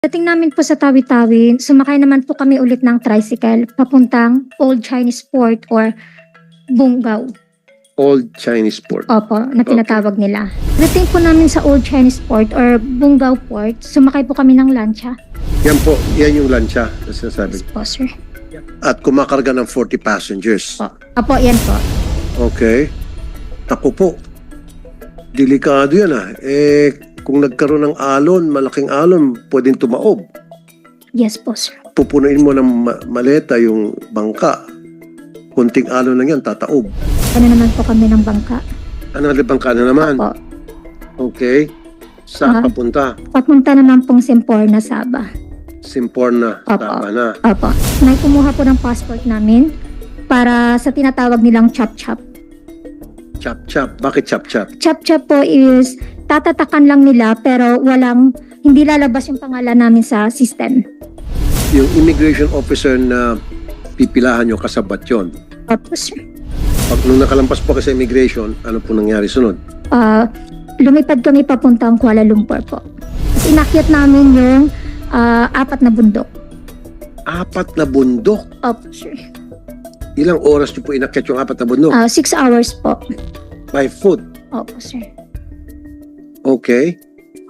Dating namin po sa Tawi-Tawi, sumakay naman po kami ulit ng tricycle papuntang Old Chinese Port or Bungaw. Old Chinese Port. Opo, na Okay. tinatawag nila. Dating po namin sa Old Chinese Port or Bungaw Port, sumakay po kami ng lancha. Yan po, yan yung lancha na sinasabi. Yes po, sir. At kumakarga ng 40 passengers. Po. Opo, yan po. Okay. Ako po. Delikado yan ah. Eh, kung nagkaroon ng alon, malaking alon, pwedeng tumaob. Yes po, sir. Pupunuin mo ng ma- maleta yung bangka. Kunting alon lang yan, tataob. Ano naman po kami ng bangka. Ano na bangka na naman? Opo. Okay. Saan Ah. papunta? Papunta naman pong Semporna, Saba. Simporna. Opo. Tama na. Opo. May kumuha po ng passport namin para sa tinatawag nilang chop-chop. Chap-chap. Bakit chap-chap? Chop-chop po is tatatakan lang nila pero walang, hindi lalabas yung pangalan namin sa system. Yung immigration officer na pipilahan nyo kasabat yun. Opo, sir. Pag nung nakalampas po kayo sa immigration, ano po nangyari sunod? Ah, lumipad kami papuntang Kuala Lumpur po. Tapos inakyat namin yung ah, apat na bundok. Apat na bundok. Opo, sir. Ilang oras nyo po inakyat yung apat na bundok? Ah, six hours po. By foot. Opo, sir. Okay.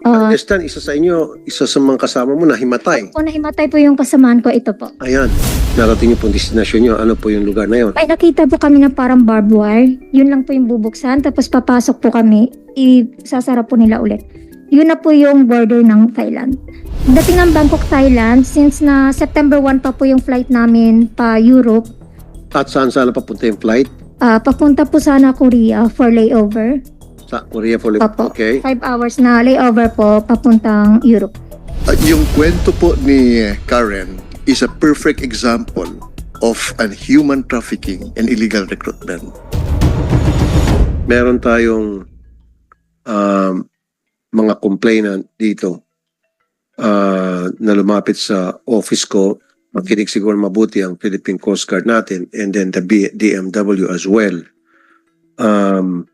Ah, Understand, isa sa inyo, isa sa mga kasama mo na himatay. kung nahimatay po yung kasamaan ko, ito po. Ayan. Narating niyo po ang destination nyo. Ano po yung lugar na yun? Ay, nakita po kami na parang barbed wire. Yun lang po yung bubuksan. Tapos papasok po kami. Isasara po nila ulit. Yun na po yung border ng Thailand. Dating ng Bangkok, Thailand, since na September 1 pa po yung flight namin pa Europe, At saan saan papunta yung flight? ah, papunta po sana Korea for layover. Sa Korea for Opo. Okay. Five hours na layover po papuntang Europe. Uh, yung kwento po ni Karen is a perfect example of an human trafficking and illegal recruitment. Meron tayong um, mga complainant dito uh, na lumapit sa office ko. Makinig siguro mabuti ang Philippine Coast Guard natin and then the B- DMW as well. Um,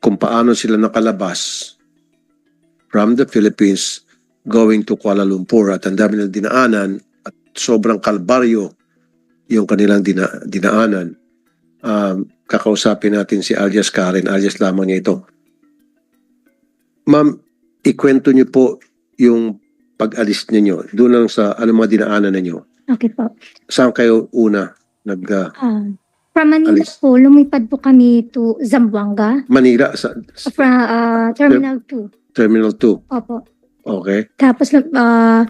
kung paano sila nakalabas from the Philippines going to Kuala Lumpur at ang dami ng dinaanan at sobrang kalbaryo yung kanilang dina, dinaanan. Um, kakausapin natin si alias Karen, alias lamang niya ito. Ma'am, ikwento niyo po yung pag-alis ninyo. Doon lang sa ano mga dinaanan ninyo. Okay po. Saan kayo una nag uh, Ah, from Manila Alis. po, lumipad po kami to Zamboanga. Manila sa, sa From ah, Terminal 2. Terminal 2. Opo. Okay. Tapos uh,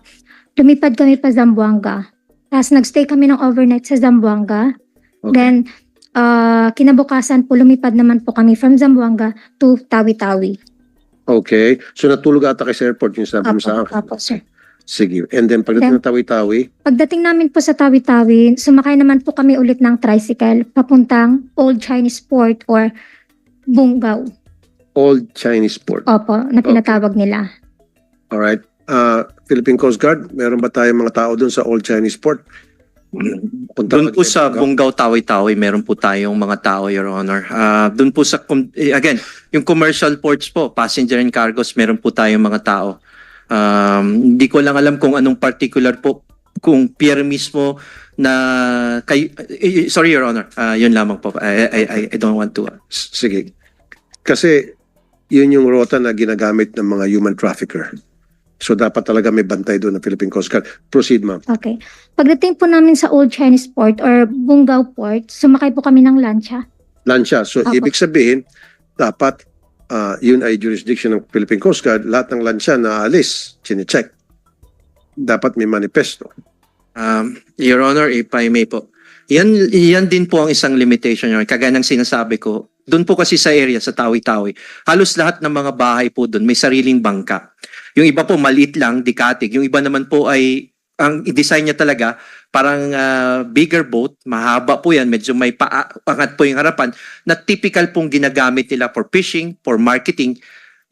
lumipad kami pa Zamboanga. Tapos nagstay kami ng overnight sa Zamboanga. Okay. Then uh, kinabukasan po lumipad naman po kami from Zamboanga to Tawi-Tawi. Okay. So natulog ata kay sa airport yung sabi mo sa akin. opo, sir. Sige. And then pagdating ng Tawi-Tawi, Pagdating namin po sa Tawi-Tawi, sumakay naman po kami ulit ng tricycle papuntang Old Chinese Port or Bungaw. Old Chinese Port. Opo, na tinatawag nila. Alright. Uh, Philippine Coast Guard, meron ba tayong mga tao doon sa Old Chinese Port? Punta Doon po kayo sa Bungaw? Tawi-Tawi, meron po tayong mga tao, Your Honor. Ah, doon po sa, com- eh, again, yung commercial ports po, passenger and cargos, meron po tayong mga tao. Um, hindi ko lang alam kung anong particular po, kung pier mismo na, kay, eh, eh, sorry, Your Honor, Ah, yun lamang po. I, I, I, I don't want to. S- Sige. Kasi yun yung rota na ginagamit ng mga human trafficker. So dapat talaga may bantay doon ng Philippine Coast Guard. Proceed, ma'am. Okay. Pagdating po namin sa Old Chinese Port or Bungaw Port, sumakay po kami ng lancha. Lansya. So Apo. ibig sabihin, dapat ah, yun ay jurisdiction ng Philippine Coast Guard. Lahat ng lansya na alis, chinecheck. Dapat may manifesto. Um, Your Honor, if I may po. Yan, yan din po ang isang limitation yun. Kagaya ng sinasabi ko, doon po kasi sa area, sa Tawi-Tawi, halos lahat ng mga bahay po doon may sariling bangka. Yung iba po maliit lang, dikatig. Yung iba naman po ay, ang i-design niya talaga, parang ah, bigger boat, mahaba po yan, medyo may paa, angat po yung harapan, na typical pong ginagamit nila for fishing, for marketing.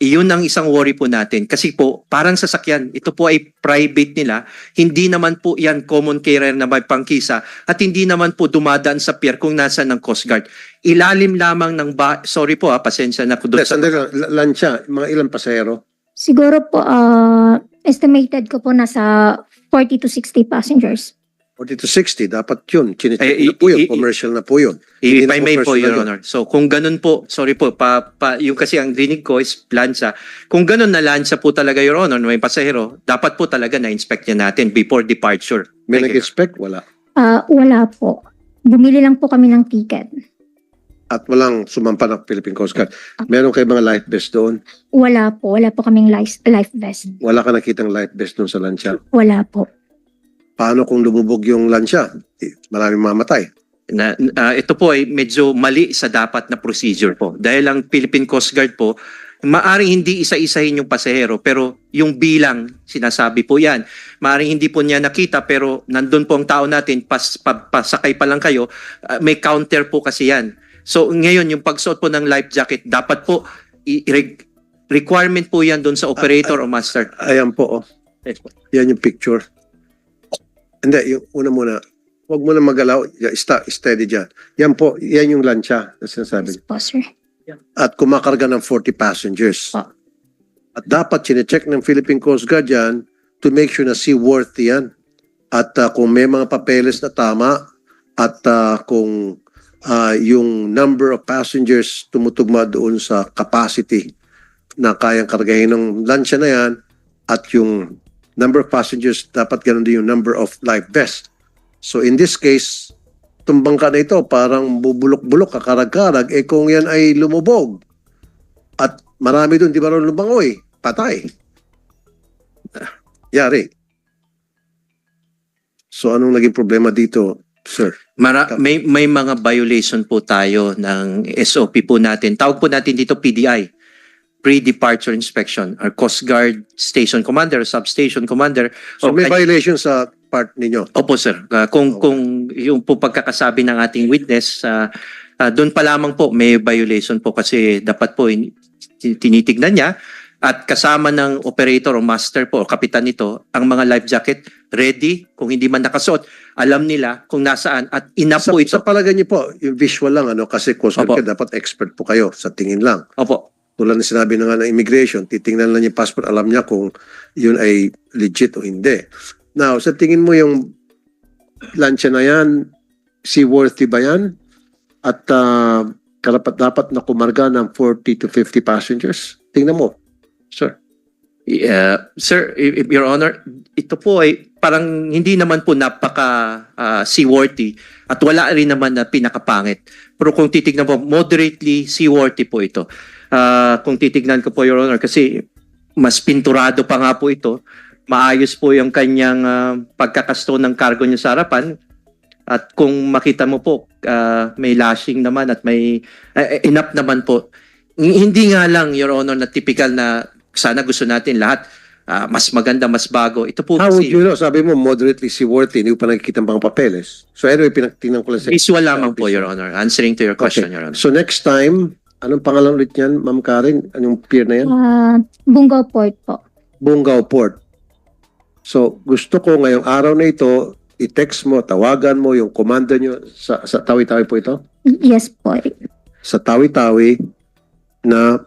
Iyon ang isang worry po natin. Kasi po, parang sasakyan, ito po ay private nila, hindi naman po yan common carrier na may pangkisa at hindi naman po dumadaan sa pier kung nasa ng Coast Guard. Ilalim lamang ng ba... Sorry po ha, pasensya na ko doon. Yes, sandali Lansya, mga ilang pasahero? Siguro po, ah estimated ko po nasa 40 to 60 passengers. 40 to 60, dapat yun. Chinecheck na po yun. Commercial na po yun. If I may po, Your. Honor. So kung ganun po, sorry po, pa, pa, yung kasi ang rinig ko is lansa. Kung ganun na lansa po talaga, Your Honor, may pasahero, dapat po talaga na-inspect niya natin before departure. May nag-expect? Wala. Ah, wala po. Bumili lang po kami ng ticket. At walang sumampa ng Philippine Coast Guard. Meron kayo mga life vest doon? Wala po. Wala po kaming life, life vest. Wala ka nakitang life vest doon sa lansya. Wala po. Paano kung lumubog yung lansya? Eh, Maraming mamatay. Na, ah, ito po ay medyo mali sa dapat na procedure po. Dahil ang Philippine Coast Guard po, maaring hindi isa-isahin yung pasahero pero yung bilang sinasabi po yan. Maaring hindi po niya nakita pero nandun po ang tao natin, pas, pa- pasakay pa lang kayo, ah, may counter po kasi yan. So ngayon yung pagsuot po ng life jacket, dapat po requirement po yan doon sa operator o master. Ayan po, oh. Yes po. Yan yung picture. Hindi, yung una muna. Huwag mo na magalaw. Sta- steady dyan. Yan po, yan yung lansya na sinasabi. Yes po, sir. At kumakarga ng 40 passengers. Po. At dapat chinecheck ng Philippine Coast Guard yan to make sure na seaworthy yan. At ah, kung may mga papeles na tama at ah, kung ah, yung number of passengers tumutugma doon sa capacity na kayang kargahin ng lansya na yan at yung number of passengers dapat ganun din yung number of life vests. So in this case, tumbang ka na ito, parang bubulok-bulok, kakarag-karag, eh kung yan ay lumubog at marami doon, di ba rin lumangoy, patay. Ah, Yari. So anong naging problema dito, sir? Mara, may may mga violation po tayo ng SOP po natin. Tawag po natin dito PDI. Pre-departure inspection. Our Coast Guard Station Commander, Substation Commander. So may violation sa part ninyo. Opo sir. Ah, kung Okay. kung yung po pagkakasabi ng ating witness, ah, ah, doon pa lamang po may violation po kasi dapat po in- ti- tinitignan niya at kasama ng operator o master po o kapitan nito ang mga life jacket ready kung hindi man nakasuot alam nila kung nasaan at enough Sa, po ito sa palagay niyo po, yung visual lang, ano, kasi Coast Guard Opo. kayo, dapat expert po kayo sa tingin lang. opo Tulad ng sinabi na nga ng immigration, titingnan lang yung passport, alam niya kung yun ay legit o hindi. Now, sa tingin mo yung lansya na yan, seaworthy ba yan? At uh, karapat dapat na kumarga ng 40 to 50 passengers? Tingnan mo, sir. Yeah, sir, Your Honor, ito po ay parang hindi naman po napaka ah, seaworthy at wala rin naman na pinakapangit. Pero kung titignan po, moderately seaworthy po ito. Ah, kung titignan ko po, Your Honor, kasi mas pinturado pa nga po ito. Maayos po yung kanyang ah, pagkakasto ng cargo niya sa harapan. At kung makita mo po, ah, may lashing naman at may eh, enough naman po. Hindi nga lang, Your Honor, na typical na sana gusto natin lahat ah, mas maganda, mas bago. Ito po How would kasi you know? Sabi mo, moderately seaworthy, hindi ko pa nakikita ang mga papeles. So anyway, pinagtingnan ko lang sa... visual lamang po, Your Honor. Answering to your question, Your Honor. So next time, anong pangalan ulit yan, Ma'am Karen? Anong pier na yan? Ah, Bungaw Port po. Bungaw Port. So, gusto ko ngayong araw na ito, i-text mo, tawagan mo yung commander nyo sa, sa Tawi-Tawi po ito? Yes po. Sa Tawi-Tawi na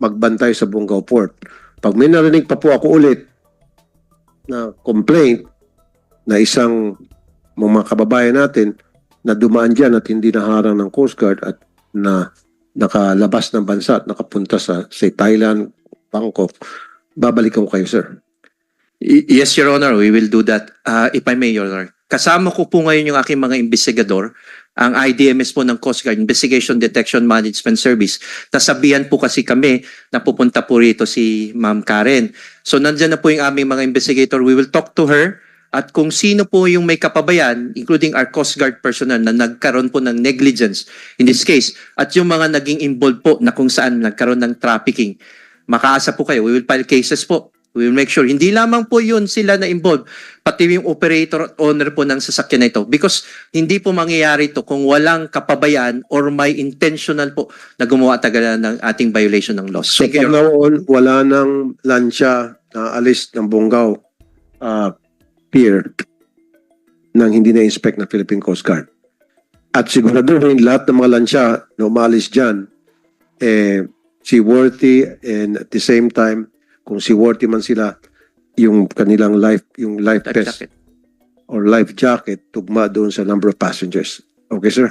magbantay sa Bungaw Port. Pag may narinig pa po ako ulit na complaint na isang mga kababayan natin na dumaan dyan at hindi naharang ng Coast Guard at na nakalabas ng bansa at nakapunta sa say Thailand, Bangkok, babalikan ko kayo, sir. Yes, Your Honor, we will do that. Uh, if I may, Your Honor. Kasama ko po ngayon yung aking mga investigador, ang IDMS po ng Coast Guard, Investigation Detection Management Service. Nasabihan po kasi kami na pupunta po rito si Ma'am Karen. So nandyan na po yung aming mga investigator. We will talk to her at kung sino po yung may kapabayan, including our Coast Guard personnel na nagkaroon po ng negligence in this case, at yung mga naging involved po na kung saan nagkaroon ng trafficking, makaasa po kayo. We will file cases po. We will make sure. Hindi lamang po yun sila na involved, pati yung operator at owner po ng sasakyan na ito. Because hindi po mangyayari ito kung walang kapabayaan or may intentional po na gumawa tagala ng ating violation ng laws. So you, from now on, wala nang lansya na alis ng Bungaw uh, pier nang hindi na-inspect ng Philippine Coast Guard. At siguraduhin lahat ng mga lansya na umalis dyan, eh, seaworthy and at the same time, kung seaworthy man sila, yung kanilang life, yung life vest jacket. or life jacket tugma doon sa number of passengers. Okay, sir?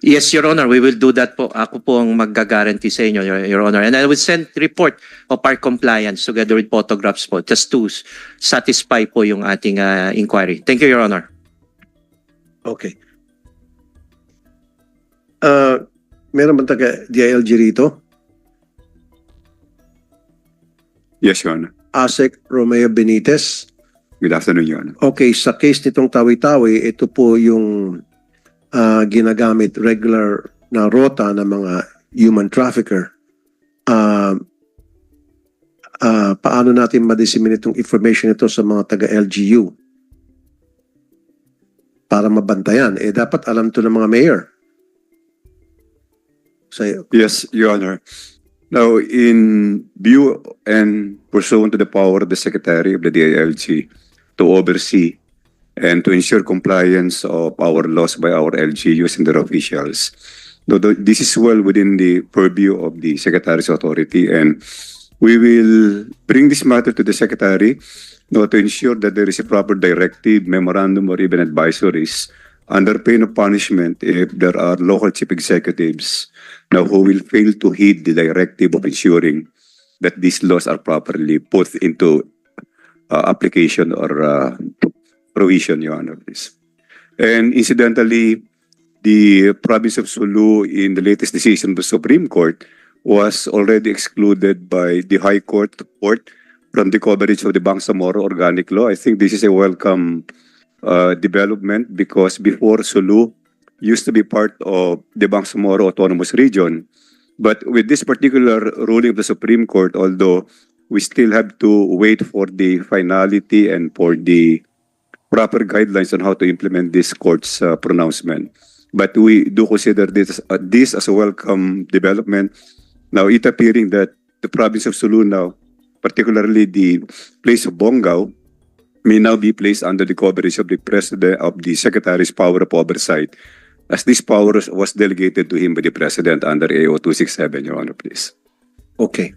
Yes, Your Honor, we will do that po. Ako po ang mag-guarantee sa inyo, Your, Your Honor. And I will send report of our compliance together with photographs po just to satisfy po yung ating ah, inquiry. Thank you, Your Honor. Okay. Uh, meron ba taga DILG rito? Yes, Your Honor. ASEC Romeo Benitez. Good afternoon, Your Honor. Okay, sa case nitong Tawi-Tawi, ito po yung ah, ginagamit regular na rota ng mga human trafficker. Ah, ah, paano natin ma-disseminate itong information ito sa mga taga-LGU? Para mabantayan. Eh, dapat alam to ng mga mayor. Sa, Yes, Your Honor. Now, in view and pursuant to the power of the Secretary of the DILG to oversee and to ensure compliance of our laws by our LGUs and their officials, this is well within the purview of the Secretary's authority, and we will bring this matter to the Secretary no, to ensure that there is a proper directive, memorandum, or even advisories under pain of punishment if there are local chief executives now who will fail to heed the directive of ensuring that these laws are properly put into uh, application or uh, provision, Your Honor, please. And incidentally, the province of Sulu in the latest decision of the Supreme Court was already excluded by the High Court Court from the coverage of the Bangsamoro Organic Law. I think this is a welcome uh, development because before Sulu used to be part of the Bangsamoro Autonomous Region. But with this particular ruling of the Supreme Court, although we still have to wait for the finality and for the proper guidelines on how to implement this court's uh, pronouncement. But we do consider this, uh, this as a welcome development. Now, it appearing that the province of Sulu now, particularly the place of Bongao, may now be placed under the coverage of the president of the secretary's power of oversight as this power was delegated to him by the president under AO 267, Your Honor, please. okay.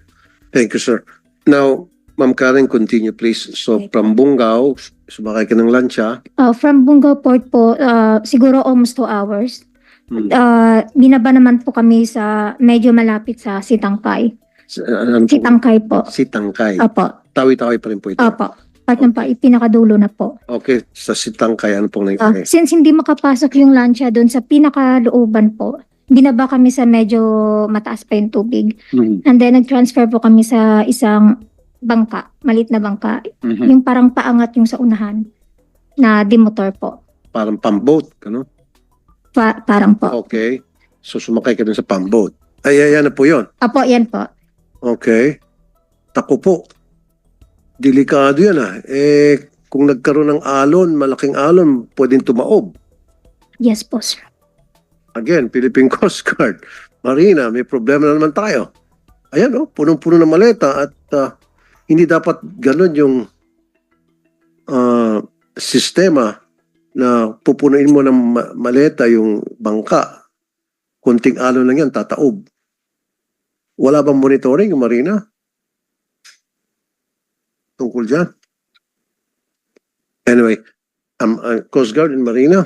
Thank you, sir. Now, Ma'am Karen, continue please. So, from Bungao, sumakay ka ng lancha. Uh, from Bunga Port po, uh, siguro almost two hours. Hmm. Uh, binaba naman po kami sa medyo malapit sa Sitangkay. Sa- Ano po? Sitangkay po. Si Tangkay. Opo. Tawi-tawi pa rin po ito. Opo. Part ng pa, pinakadulo na po. Okay, sa Sitangkay, ano pong Ah, nangyari? since hindi makapasok yung lancha doon sa pinakalooban po, binaba kami sa medyo mataas pa yung tubig. Mhm. And then nag-transfer po kami sa isang bangka, malit na bangka. Mhm. Yung parang paangat yung sa unahan na dimotor po. Parang pamboat, ano? Pa- parang po. Okay. So, sumakay ka dun sa pamboat. Ay, ay, ano po yun? Apo, yan po. Okay. Tako po. Delikado yan ah. Eh, kung nagkaroon ng alon, malaking alon, pwedeng tumaob. Yes po, sir. Again, Philippine Coast Guard, Marina, may problema na naman tayo. Ayan oh, punong-puno ng maleta at ah, hindi dapat ganun yung ah, sistema na pupunuin mo ng ma- maleta yung bangka. Kunting alon lang yan, tataob. Wala bang monitoring Marina? Tungkol dyan? Anyway, um, uh, Coast Guard and Marina,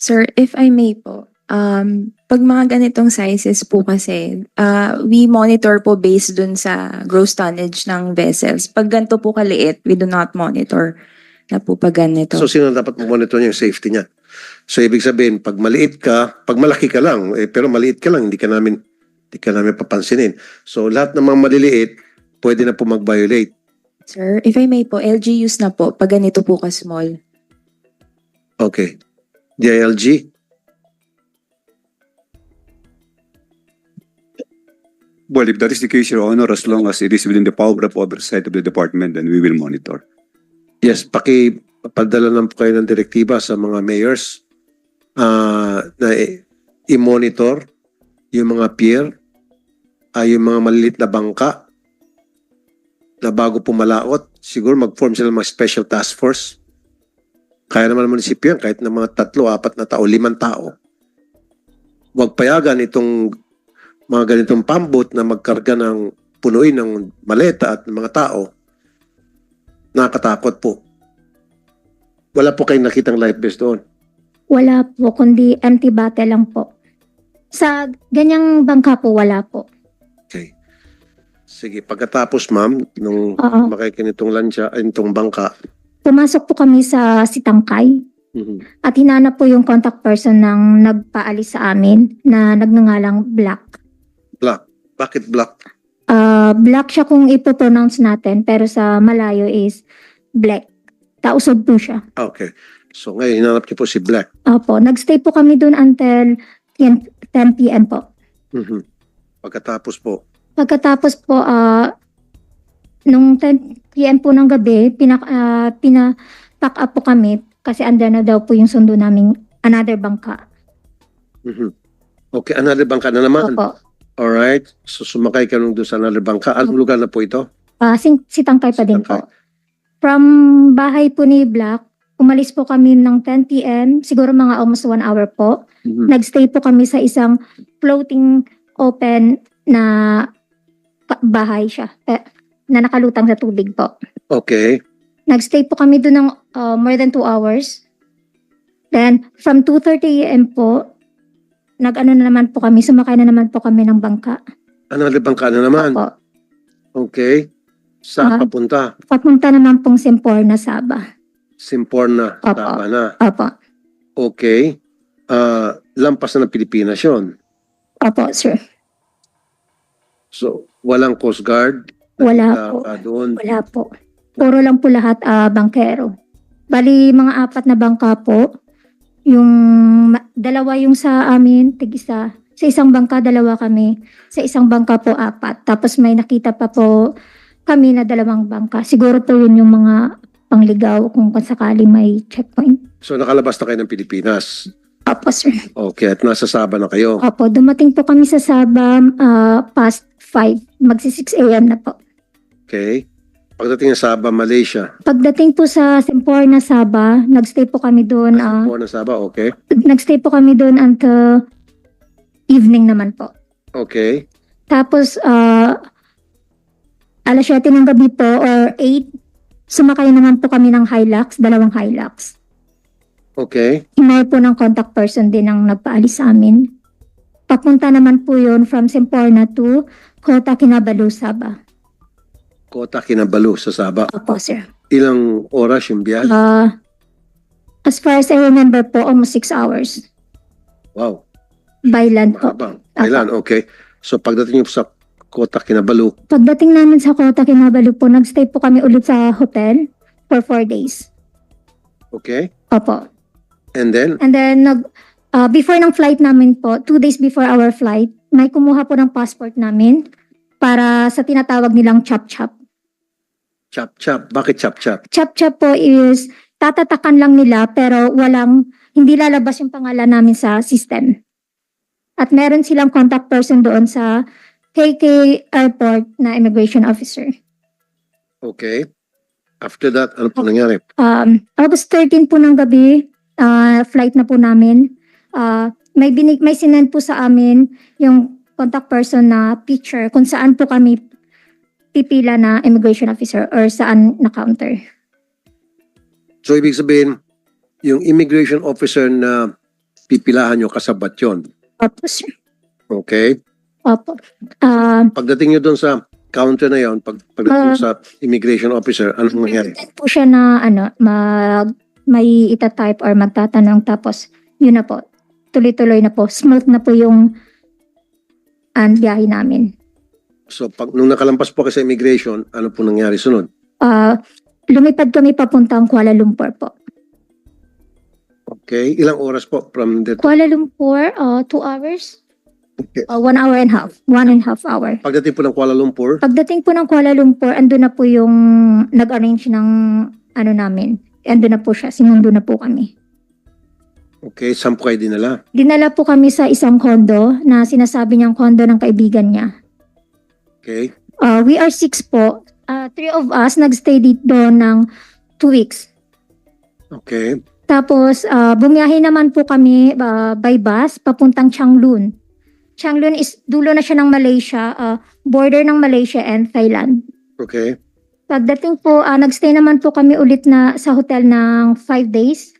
Sir, if I may po, um, pag mga ganitong sizes po kasi, uh, we monitor po based dun sa gross tonnage ng vessels. Pag ganito po kaliit, we do not monitor na po pag ganito. So sino dapat monitor yung safety niya? So ibig sabihin, pag maliit ka, pag malaki ka lang, eh, pero maliit ka lang, hindi ka namin hindi ka namin papansinin. So lahat ng mga maliliit, pwede na po mag-violate. Sir, if I may po, LGUs na po, pag ganito po ka-small. Okay. DILG? Well, if that is the case, Your Honor, as long as it is within the power of oversight of the department, then we will monitor. Yes, paki padala lang po kayo ng direktiba sa mga mayors ah, na i-monitor yung mga pier, ay yung mga maliliit na bangka na bago pumalaot, siguro mag-form sila ng mga special task force. Kaya naman ng munisipyo yan, kahit ng mga tatlo, apat na tao, limang tao. Huwag payagan itong mga ganitong pambot na magkarga ng punuin ng maleta at ng mga tao, nakakatakot po. Wala po kayong nakitang life vest doon. Wala po, kundi empty bottle lang po. Sa ganyang bangka po, wala po. Okay. Sige, pagkatapos ma'am, nung Oo. makikinitong lansya, ay itong bangka, Pumasok po kami sa Sitangkay mhm, at hinanap po yung contact person ng nagpaalis sa amin na nagngangalang Black. Black. Bakit black? Ah, black siya kung ipopronounce natin pero sa malayo is Black. Tausog po siya. Ah, Okay. So ngayon, hinanap niyo po si Black. Opo, nagstay po kami doon until 10, 10 p.m. po. Mhm. Pagkatapos po, Pagkatapos po, ah, nung 10 p.m. po ng gabi, pinak, ah, pina-pack up po kami kasi andyan na daw po yung sundo naming another bangka. mhm. okay, another bangka na naman. Opo. Alright. So sumakay ka nung doon sa another bangka. Anong lugar na po ito? Ah, sing, sitangkay pa din Sitangkay. po. From bahay po ni Black, umalis po kami ng 10 p.m. Siguro mga almost one hour po. Mhm. Nagstay po kami sa isang floating open na pa- bahay siya. Eh, na nakalutang sa tubig po. Okay. Nagstay po kami doon ng uh, more than two hours. Then, from 2.30 a.m. po, nag-ano na naman po kami, sumakay na naman po kami ng bangka. Another bangka na naman. Opo. Okay. Saan Ah. papunta? Papunta naman pong Simporna, Saba. Simporna. Opo. Tama na. Opo. Okay. Ah, lampas na ng Pilipinas yun. Opo, sir. So, walang Coast Guard. Wala na, po. ah, doon. Wala po. Puro lang po lahat ah, bangkero. Bali, mga apat na bangka po. Yung dalawa yung sa amin, tig-isa. Sa isang bangka, dalawa kami. Sa isang bangka po, apat. Tapos may nakita pa po kami na dalawang bangka. Siguro po yun yung mga pangligaw kung sakali may checkpoint. So, nakalabas na kayo ng Pilipinas. Opo, sir. Okay. At nasa Saba na kayo. Opo, dumating po kami sa Sabah ah, past 5. Magsi 6 a.m. na po. Okay. Pagdating ng Saba, Malaysia. Pagdating po sa Simporna, Sabah, nagstay po kami doon. ah, Simporna, Saba. Okay. nagstay po kami doon until evening naman po. Okay. Tapos, ah alas 7 ng gabi po or 8, sumakay naman po kami ng Hilux, dalawang Hilux. Okay. Hinay po ng contact person din ang nagpaalis sa amin. Papunta naman po yun from Simporna to Kota Kinabalu, Sabah. Kota Kinabalu sa Saba. Opo, sir. Ilang oras yung biyahe? Ah, as far as I remember po, almost 6 hours. Wow. By land po. Mahabang. Kailan? Okay. So, pagdating nyo sa Kota Kinabalu, Pagdating namin sa Kota Kinabalu po, nagstay po kami ulit sa hotel for four days. okay? Opo. And then, And then, nag, ah, before ng flight namin po, two days before our flight, may kumuha po ng passport namin para sa tinatawag nilang chop-chop. Chop-chop. Bakit chop-chop? Chop-chop po is tatatakan lang nila pero walang, hindi lalabas yung pangalan namin sa system. At meron silang contact person doon sa KK Airport na immigration officer. Okay. After that, ano po nangyari? Um, August 13 po ng gabi, ah, flight na po namin. Ah, may binig, may sinend po sa amin yung contact person na picture kung saan po kami pipila na immigration officer or saan na counter. So, ibig sabihin, yung immigration officer na pipilahan nyo kasabat yun. Opo, sir. Okay? Opo. Ah, Pagdating nyo doon sa counter na yon, pag, pagdating Ah. sa immigration officer, nangyari? Send po siya na ano, mag, may itatype or magtatanong tapos yun na po. Tuloy-tuloy na po. Smooth na po yung ang biyahe namin. So, pag, nung nakalampas po kayo sa immigration, ano po nangyari sunod? Ah, lumipad kami papuntang Kuala Lumpur po. Okay? Ilang oras po from the... Kuala Lumpur, uh, two hours? Okay. Uh, one hour and half. One and half hour. Pagdating po ng Kuala Lumpur, Pagdating po ng Kuala Lumpur, ando na po yung nag-arrange ng ano namin. Ando na po siya. Sinundo na po kami. okay, saan po kayo dinala? Dinala po kami sa isang kondo na sinasabi niyang kondo ng kaibigan niya. Okay? Uh, we are six po. Uh, three of us nagstay dito ng two weeks. Okay. Tapos, uh, bumiyahe naman po kami uh, by bus papuntang Changlun. Changlun is dulo na siya ng Malaysia, ah, border ng Malaysia and Thailand. Okay. Pagdating po, ah, nagstay naman po kami ulit na sa hotel ng 5 days.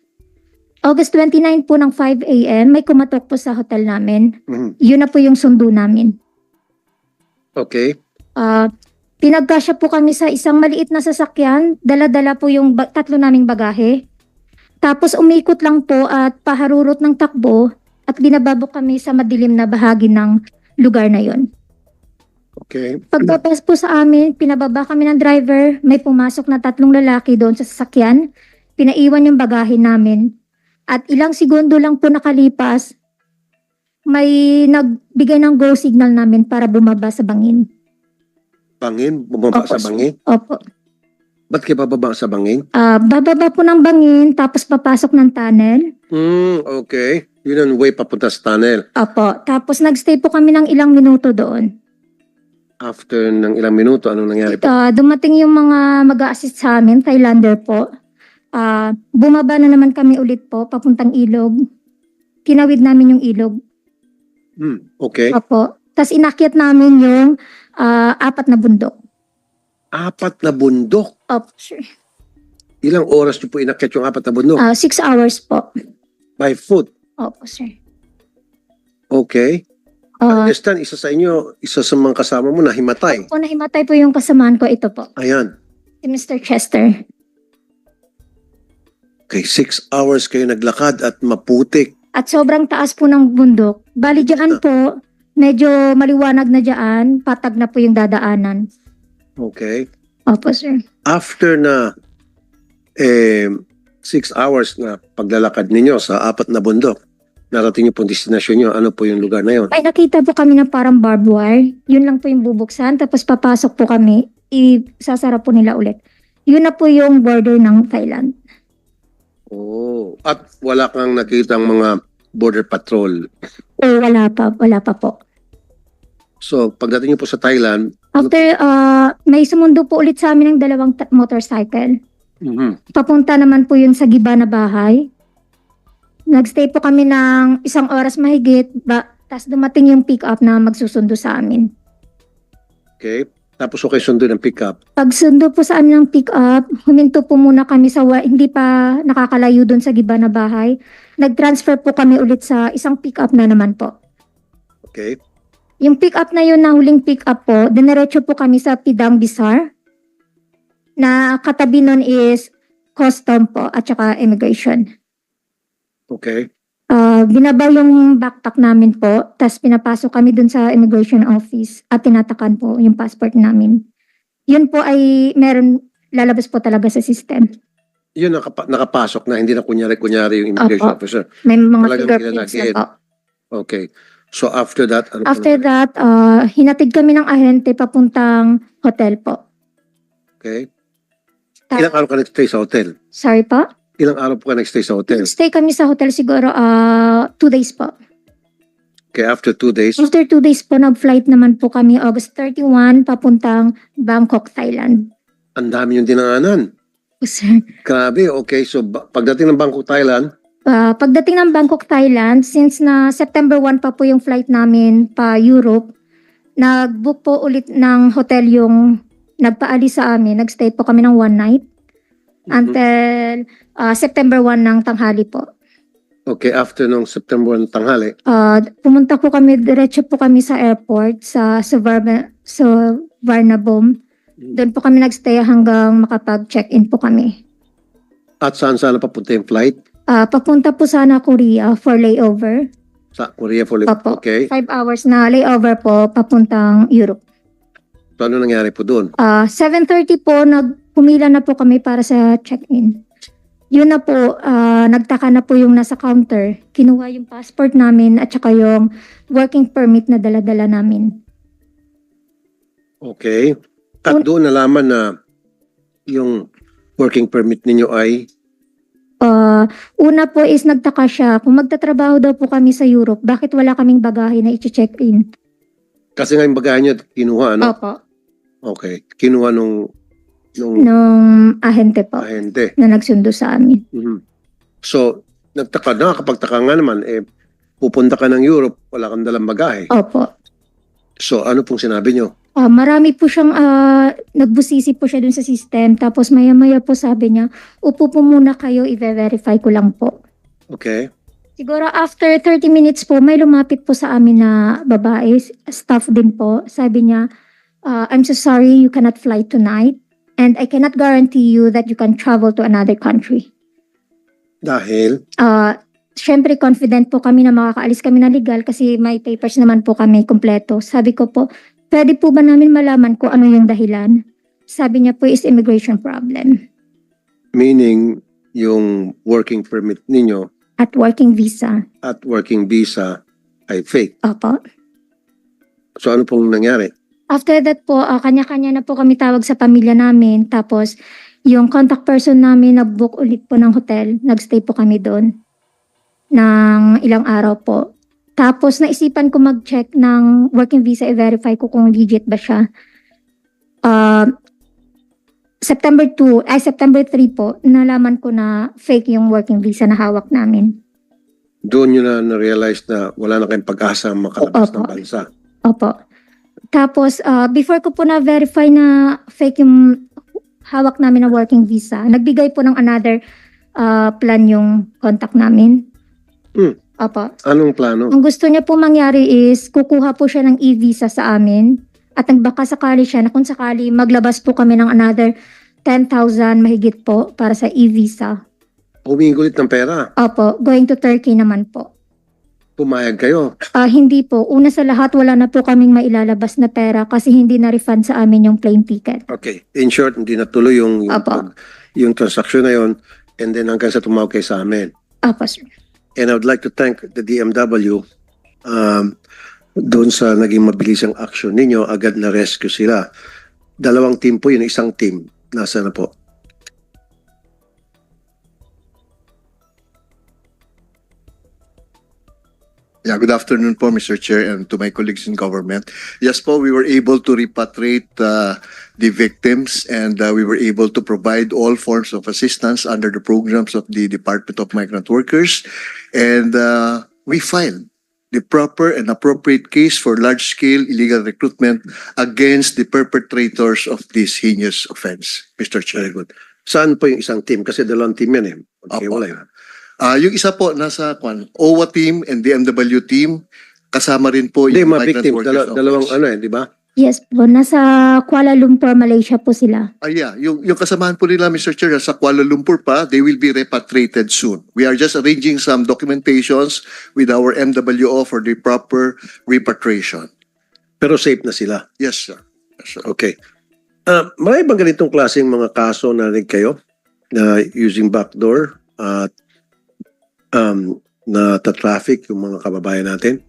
August 29 po ng 5 a.m. may kumatok po sa hotel namin. Mhm. Yun na po yung sundo namin. Okay. Ah, pinagkasya po kami sa isang maliit na sasakyan. Dala-dala po yung ba- tatlo naming bagahe. Tapos umikot lang po at paharurot ng takbo at binababok kami sa madilim na bahagi ng lugar na yon. Okay. Pagpapas po sa amin, pinababa kami ng driver. May pumasok na tatlong lalaki doon sa sasakyan. Pinaiwan yung bagahe namin. At ilang segundo lang po nakalipas, may nagbigay ng go signal namin para bumaba sa bangin. Bangin? Bumaba Opo, sa bangin? Opo. Ba't kayo bababa sa bangin? Ah, bababa po ng bangin, tapos papasok ng tunnel. Hmm, okay. Yun ang way papunta sa tunnel. Opo. Tapos nagstay po kami ng ilang minuto doon. After ng ilang minuto, anong nangyari po? Ah, dumating yung mga mag-a-assist sa amin, Thailander po. Ah, bumaba na naman kami ulit po, papuntang ilog. Tinawid namin yung ilog. Hmm, okay. Opo. Tapos inakyat namin yung ah, apat na bundok. Apat na bundok. Opo, sir. Ilang oras niyo po inakyat yung apat na bundok? Ah, six hours po. By foot. Opo, sir. Okay. Ah, Understand, isa sa inyo, isa sa mga kasama mo na himatay. po nahimatay po yung kasamaan ko. Ito po. Ayan. Si Mr. Chester. Okay, six hours kayo naglakad at maputik. At sobrang taas po ng bundok. Bali dyan po, medyo maliwanag na dyan. Patag na po yung dadaanan. Okay. Opo, sir. After na eh, six hours na paglalakad ninyo sa apat na bundok, narating niyo po ang destinasyon niyo, ano po yung lugar na yon? May nakita po kami na parang barbed wire. Yun lang po yung bubuksan. Tapos papasok po kami. Isasara po nila ulit. Yun na po yung border ng Thailand. Oh. At wala kang nakitang mga border patrol. O wala pa. Wala pa po. So, pagdating niyo po sa Thailand, After, ah, may sumundo po ulit sa amin ng dalawang ta- motorcycle. mhm, Papunta naman po yun sa giba na bahay. Nagstay po kami ng isang oras mahigit. Ba, Tapos dumating yung pick-up na magsusundo sa amin. okay. Tapos okay sundo ng pickup. Pag sundo po sa amin ng pick-up, huminto po muna kami sa hindi pa nakakalayo doon sa giba na bahay. Nag-transfer po kami ulit sa isang pick-up na naman po. Okay. Yung pick-up na yun na huling pick-up po, dinerecho po kami sa Pidang Bizar. Na katabi nun is custom po at saka immigration. Okay. Ah, binabaw yung backpack namin po, tapos pinapasok kami dun sa immigration office at tinatakan po yung passport namin. Yun po ay meron lalabas po talaga sa system. Yun nakapa- nakapasok na, hindi na kunyari-kunyari yung immigration Opo. officer. May mga Talagang fingerprints na po. Okay. So after that, ano po After nangyari? that, ah, hinatid kami ng ahente papuntang hotel po. Okay. Ta- Ilang araw ka nag-stay sa hotel? Sorry po? Ilang araw po ka nag-stay sa hotel? Stay kami sa hotel siguro ah, two days po. Okay, after two days, After two days po, nag-flight naman po kami August 31 papuntang Bangkok, Thailand. ang dami yung dinaanan. Sir. Grabe, okay. So pagdating ng Bangkok, Thailand, Ah, pagdating ng Bangkok, Thailand, since na September 1 pa po yung flight namin pa Europe, nag-book po ulit ng hotel yung nagpaalis sa amin. Nagstay po kami ng one night until ah, September 1 ng tanghali po. okay, after nung September 1 tanghali, Ah, pumunta po kami, diretso po kami sa airport sa Suvarna, sa Varnabom. Doon po kami nagstay hanggang makapag-check-in po kami. at saan saan papunta yung flight? Ah, papunta po sana Korea for layover. Sa Korea for Opo. Okay. Five hours na layover po papuntang Europe. So ano nangyari po doon? Ah, 7.30 po, nagpumila na po kami para sa check-in. Yun na po, ah, nagtaka na po yung nasa counter. Kinuha yung passport namin at saka yung working permit na dala-dala namin. Okay. At doon nalaman na yung working permit ninyo ay Ah, una po is nagtaka siya, kung magtatrabaho daw po kami sa Europe, bakit wala kaming bagahe na i-check-in? kasi nga yung bagahe nyo kinuha, ano? Opo. Okay. Kinuha nung nung Nung ahente po ahente. na nagsundo sa amin. Mhm. So, nagtaka, nakakapagtaka nga naman, eh, pupunta ka ng Europe, wala kang dalang bagahe. Opo. So ano pong sinabi nyo? Ah, marami po siyang ah, nagbusisi po siya dun sa system. Tapos maya-maya po sabi niya, upo po muna kayo, i-verify ko lang po. Okay. Siguro after 30 minutes po, may lumapit po sa amin na babae, staff din po. Sabi niya, "Ah, I'm so sorry you cannot fly tonight and I cannot guarantee you that you can travel to another country. Dahil, Ah, Siyempre, confident po kami na makakaalis kami na legal kasi may papers naman po kami kompleto. Sabi ko po, pwede po ba namin malaman kung ano yung dahilan? Sabi niya po is immigration problem meaning yung working permit ninyo at working visa. at working visa ay fake. Opo. So ano pong nangyari? After that po, ah, kanya-kanya na po kami tawag sa pamilya namin. Tapos, yung contact person namin nag-book ulit po ng hotel. Nagstay po kami doon ng ilang araw po. Tapos, naisipan ko mag-check ng working visa, i-verify ko kung legit ba siya. Ah, September 2, ay September 3 po, nalaman ko na fake yung working visa na hawak namin. Doon nyo na na-realize na wala na kayong pag-asa makalabas ng Opo. bansa. Opo. Tapos, ah, before ko po na-verify na fake yung hawak namin na working visa, nagbigay po ng another ah, plan yung contact namin. Hmm. Opo. Anong plano? Ang gusto niya po mangyari is, kukuha po siya ng e-visa sa amin at nagbaka sakali siya na kung sakali maglabas po kami ng another 10,000 mahigit po para sa e-visa. Humingi ulit ng pera. Opo, going to Turkey naman po. Pumayag kayo. Ah, hindi po. Una sa lahat, wala na po kaming mailalabas na pera kasi hindi na-refund sa amin yung plane ticket. Okay. In short, hindi natuloy yung, yung, Apo. pag- yung transaction na yon and then hanggang sa tumawag kayo sa amin. Opo, sir. And I would like to thank the DMW um, doon sa naging mabilisang action ninyo, agad na rescue sila. Dalawang team po yun, isang team. Nasa na po? Yeah, good afternoon po, Mr. Chair, and to my colleagues in government. Yes po, we were able to repatriate uh, the victims and uh, we were able to provide all forms of assistance under the programs of the Department of Migrant Workers. And uh, we filed the proper and appropriate case for large-scale illegal recruitment against the perpetrators of this heinous offense, Mr. Chair. Good. Saan po yung isang team? Kasi dalawang team yan eh. Okay, Apo. wala yun. Ah, yung isa po nasa kwan, OWA team and DMW team kasama rin po Hindi, yung mga migrant victim. workers Dala- dalawang ano eh, di ba? Yes po, nasa Kuala Lumpur, Malaysia po sila. Ah, yeah. Yung, yung kasamahan po nila, Mr. Chair, sa Kuala Lumpur pa, they will be repatriated soon. We are just arranging some documentations with our MWO for the proper repatriation. Pero safe na sila. Yes, sir. Yes, sir. Okay. Ah, may bang ganitong klaseng mga kaso na rin kayo na using backdoor at um, na traffic yung mga kababayan natin?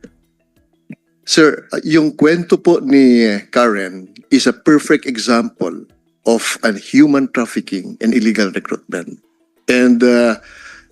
Sir, yung kwento po ni Karen is a perfect example of an human trafficking and illegal recruitment. And uh,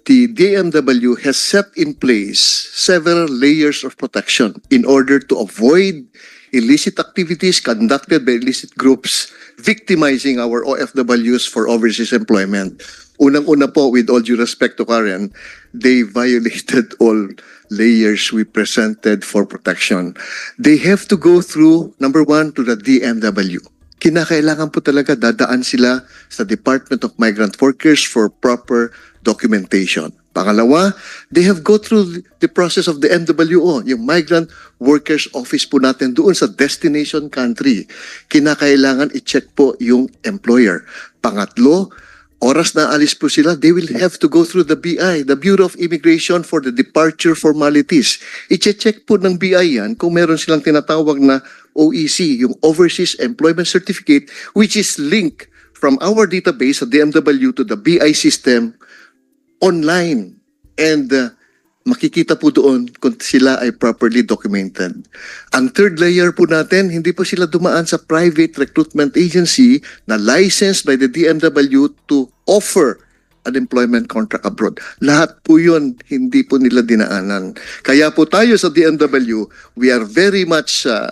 the DMW has set in place several layers of protection in order to avoid illicit activities conducted by illicit groups victimizing our OFWs for overseas employment. Unang-una po, with all due respect to Karen, they violated all layers we presented for protection. They have to go through, number one, to the DMW. Kinakailangan po talaga dadaan sila sa Department of Migrant Workers for proper documentation. Pangalawa, they have go through the process of the MWO, yung Migrant Workers Office po natin doon sa destination country. Kinakailangan i-check po yung employer. Pangatlo, oras na alis po sila, they will have to go through the BI, the Bureau of Immigration for the departure formalities. I-check po ng BI yan kung meron silang tinatawag na OEC, yung Overseas Employment Certificate, which is linked from our database sa DMW to the BI system online. And uh, makikita po doon kung sila ay properly documented. Ang third layer po natin, hindi po sila dumaan sa private recruitment agency na licensed by the DMW to offer an employment contract abroad. Lahat po yun, hindi po nila dinaanan. Kaya po tayo sa DMW, we are very much uh,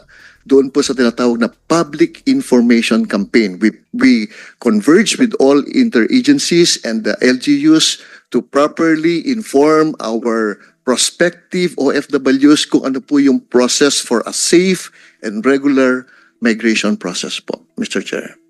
doon po sa tinatawag na public information campaign. We, we converge with all interagencies and the LGUs to properly inform our prospective OFWs kung ano po yung process for a safe and regular migration process po, Mr. Chair.